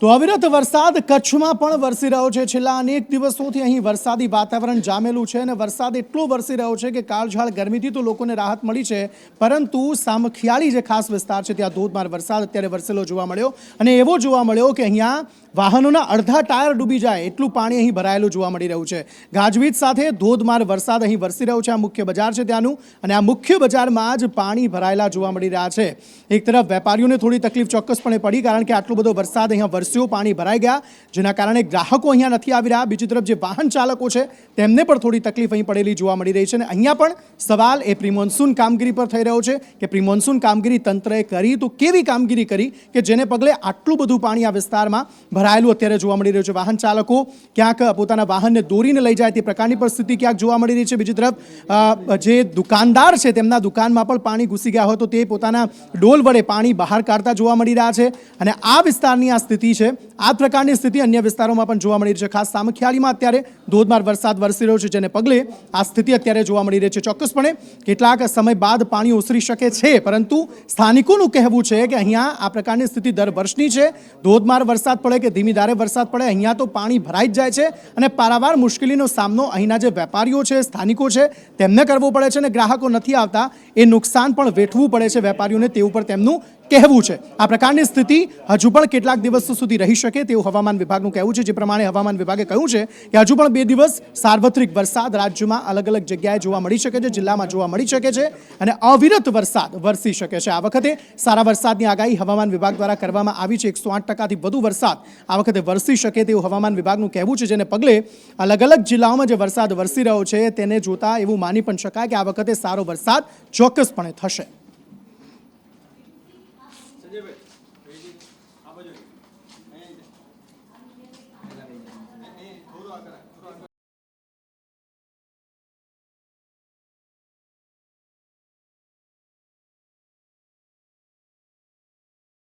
તો અવિરત વરસાદ કચ્છમાં પણ વરસી રહ્યો છે. છેલ્લા અનેક દિવસોથી અહીં વરસાદી વાતાવરણ જામેલું છે અને વરસાદ એટલો વરસી રહ્યો છે કે કાળઝાળ ગરમીથી તો લોકોને રાહત મળી છે. પરંતુ સામખિયાળી જે ખાસ વિસ્તાર છે, ત્યાં ધોધમાર વરસાદ અત્યારે વરસેલો જોવા મળ્યો અને એવો જોવા મળ્યો કે અહીંયા વાહનોના અડધા ટાયર ડૂબી જાય એટલું પાણી અહીં ભરાયેલું જોવા મળી રહ્યું છે. ગાજવીજ સાથે ધોધમાર વરસાદ અહીં વરસી રહ્યો છે. આ મુખ્ય બજાર છે ત્યાંનું અને આ મુખ્ય બજારમાં જ પાણી ભરાયેલા જોવા મળી રહ્યા છે. એક તરફ વેપારીઓને થોડી તકલીફ ચોક્કસપણે પડી કારણ કે આટલો બધો વરસાદ અહીંયા વરસ્યો પાણી ભરાઈ ગયા, જેના કારણે ગ્રાહકો અહીંયા નથી આવી રહ્યા. બીજી તરફ જે વાહન ચાલકો છે, તેમને પણ થોડી તકલીફ અહીં પડેલી જોવા મળી રહી છે અને અહીંયા પણ સવાલ એ પ્રિમોન્સૂન કામગીરી પર થઈ રહ્યો છે કે પ્રિમોન્સૂન કામગીરી તંત્રએ કરી, તો કેવી કામગીરી કરી કે જેને પગલે આટલું બધું પાણી આ વિસ્તારમાં ભરાયેલું અત્યારે જોવા મળી રહ્યું છે? વાહન ચાલકો ક્યાંક પોતાના વાહનને દોરીને લઈ જાય તે પ્રકારની પરિસ્થિતિ ક્યાંક જોવા મળી રહી છે? બીજી તરફ જે દુકાનદાર છે, તેમના દુકાનમાં પણ પાણી ઘૂસી ગયા હોય તો તે પોતાના ડોલ વડે પાણી બહાર કાઢતા જોવા મળી રહ્યા છે અને આ વિસ્તારની આ સ્થિતિ છે. આ પ્રકારની સ્થિતિ અન્ય વિસ્તારોમાં પણ જોવા મળી રહી છે. ખાસ સામખિયાળીમાં અત્યારે ધોધમાર વરસાદ વરસી રહ્યો છે, જેને પગલે આ સ્થિતિ અત્યારે જોવા મળી રહી છે. ચોક્કસપણે કેટલાક સમય બાદ પાણી ઓસરી શકે છે, પરંતુ સ્થાનિકોનું કહેવું છે કે અહીંયા આ પ્રકારની સ્થિતિ દર વર્ષની છે. ધોધમાર વરસાદ પડે કે ધીમી ધારે વરસાદ પડે, અહીંયા તો પાણી ભરાઈ જ જાય છે અને પારાવાર મુશ્કેલીનો સામનો અહીંના જે વેપારીઓ છે, સ્થાનિકો છે, તેમને કરવો પડે છે અને ગ્રાહકો નથી આવતા. એ નુકસાન પણ વેઠવું પડે છે વેપારીઓને, તે ઉપર તેમનું કહેવું છે. આ પ્રકારની સ્થિતિ હજુ પણ કેટલાક દિવસ સુધી રહી શકે તેવું હવામાન વિભાગનું કહેવું છે. જે પ્રમાણે હવામાન વિભાગે કહ્યું છે કે હજુ પણ બે દિવસ સાર્વત્રિક વરસાદ રાજ્યમાં અલગ અલગ જગ્યાએ જોવા મળી શકે છે, જિલ્લામાં જોવા મળી શકે છે અને અવિરત વરસાદ વરસી શકે છે. આ વખતે સારા વરસાદની આગાહી હવામાન વિભાગ દ્વારા કરવામાં આવી છે. એકસો આઠ ટકાથી વધુ વરસાદ આ વખતે વરસી શકે તેવું હવામાન વિભાગનું કહેવું છે. જેને પગલે અલગ અલગ જિલ્લાઓમાં જે વરસાદ વરસી રહ્યો છે તેને જોતા એવું માની પણ શકાય કે આ વખતે સારો વરસાદ ચોક્કસપણે થશે. સંજયભાઈ આ બાજુ